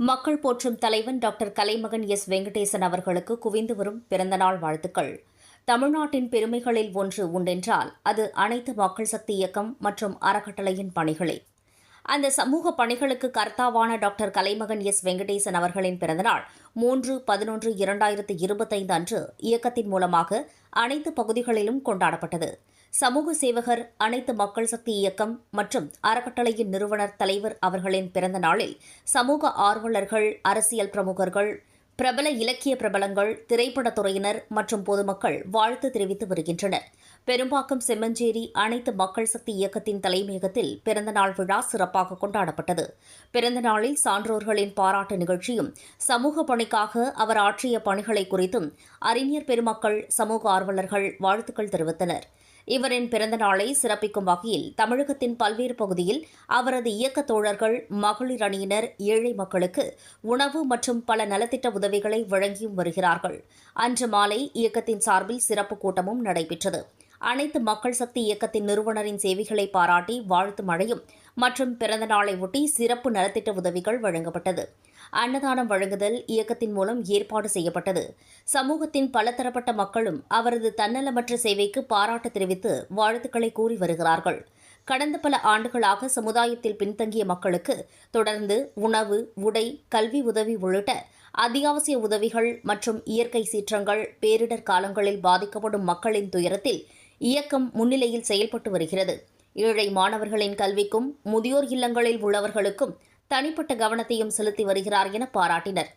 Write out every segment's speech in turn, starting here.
மக்கள் போற்றும் தலைவன் டாக்டர் கலைமகன் எஸ். வெங்கடேசன் அவர்களுக்கு குவிந்து வரும் பிறந்தநாள் வாழ்த்துக்கள். தமிழ்நாட்டின் பெருமைகளில் ஒன்று உண்டென்றால் அது அனைத்து மக்கள் சக்தி இயக்கம் மற்றும் அறக்கட்டளையின் பணிகளே. அந்த சமூக பணிகளுக்கு கர்த்தாவான டாக்டர் கலைமகன் எஸ். வெங்கடேசன் அவர்களின் பிறந்தநாள் மூன்று பதினொன்று இரண்டாயிரத்து இருபத்தைந்து அன்று இயக்கத்தின் மூலமாக அனைத்து பகுதிகளிலும் கொண்டாடப்பட்டது. சமூக சேவகர் அனைத்து மக்கள் சக்தி இயக்கம் மற்றும் அறக்கட்டளையின் நிறுவனர் தலைவர் அவர்களின் பிறந்த நாளில் சமூக ஆர்வலர்கள் அரசியல் பிரமுகர்கள் பிரபல இலக்கிய பிரபலங்கள் திரைப்படத் துறையினர் மற்றும் பொதுமக்கள் வாழ்த்து தெரிவித்து வருகின்றனர். பெரும்பாக்கம் செம்மஞ்சேரி அனைத்து மக்கள் சக்தி இயக்கத்தின் தலைமையகத்தில் பிறந்தநாள் விழா சிறப்பாக கொண்டாடப்பட்டது. பிறந்தநாளில் சான்றோர்களின் பாராட்டு நிகழ்ச்சியும் சமூக பணிக்காக அவர் ஆற்றிய பணிகளை குறித்தும் அறிஞர் பெருமக்கள் சமூக ஆர்வலர்கள் வாழ்த்துக்கள் தெரிவித்தனர். இவரின் பிறந்த நாளை சிறப்பிக்கும் வகையில் தமிழகத்தின் பல்வேறு பகுதியில் அவரது இயக்க தோழர்கள் மகளிர் அணியினர் ஏழை மக்களுக்கு உணவு மற்றும் பல நலத்திட்ட உதவிகளை வழங்கியும் வருகிறார்கள். அன்று மாலை இயக்கத்தின் சார்பில் சிறப்பு கூட்டமும் நடைபெற்றது. அனைத்து மக்கள் சக்தி இயக்கத்தின் நிறுவனரின் சேவைகளை பாராட்டி வாழ்த்து மழையும் மற்றும் பிறந்த நாளை ஒட்டி சிறப்பு நலத்திட்ட உதவிகள் வழங்கப்பட்டது. அன்னதானம் வழங்குதல் இயக்கத்தின் மூலம் ஏற்பாடு செய்யப்பட்டது. சமூகத்தின் பலதரப்பட்ட மக்களும் அவரது தன்னலமற்ற சேவைக்கு பாராட்டு தெரிவித்து வாழ்த்துக்களை கூறி வருகிறார்கள். கடந்த பல ஆண்டுகளாக சமுதாயத்தில் பின்தங்கிய மக்களுக்கு தொடர்ந்து உணவு உடை கல்வி உதவி உள்ளிட்ட அத்தியாவசிய உதவிகள் மற்றும் இயற்கை சீற்றங்கள் பேரிடர் காலங்களில் பாதிக்கப்படும் மக்களின் துயரத்தில் இயக்கம் முன்னிலையில் செயல்பட்டு வருகிறது. ஏழை மாணவர்களின் கல்விக்கும் முதியோர் இல்லங்களில் உள்ளவர்களுக்கும் தனிப்பட்ட கவனத்தையும் செலுத்தி வருகிறார் என பாராட்டினர்.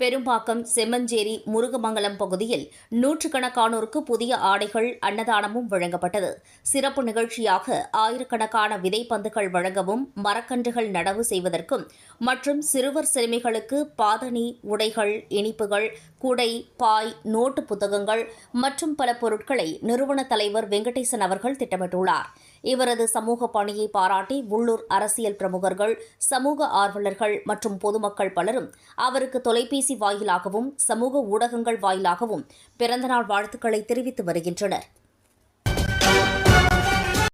பெரும்பாக்கம் செம்மஞ்சேரி முருகமங்கலம் பகுதியில் நூற்றுக்கணக்கானோருக்கு புதிய ஆடைகள் அன்னதானமும் வழங்கப்பட்டது. சிறப்பு நிகழ்ச்சியாக ஆயிரக்கணக்கான விதைப்பந்துகள் வழங்கவும் மரக்கன்றுகள் நடவு செய்வதற்கும் மற்றும் சிறுவர் சிறுமிகளுக்கு பாதணி உடைகள் இனிப்புகள் குடை பாய் நோட்டு புத்தகங்கள் மற்றும் பல பொருட்களை நிறுவன தலைவர் வெங்கடேசன் அவர்கள் திட்டமிட்டுள்ளார். இவரது சமூக பணியை பாராட்டி உள்ளூர் அரசியல் பிரமுகர்கள் சமூக ஆர்வலர்கள் மற்றும் பொதுமக்கள் பலரும் அவருக்கு தொலைபேசி வாயிலாகவும் சமூக ஊடகங்கள் வாயிலாகவும் பிறந்தநாள் வாழ்த்துக்களை தெரிவித்து வருகின்றனர்.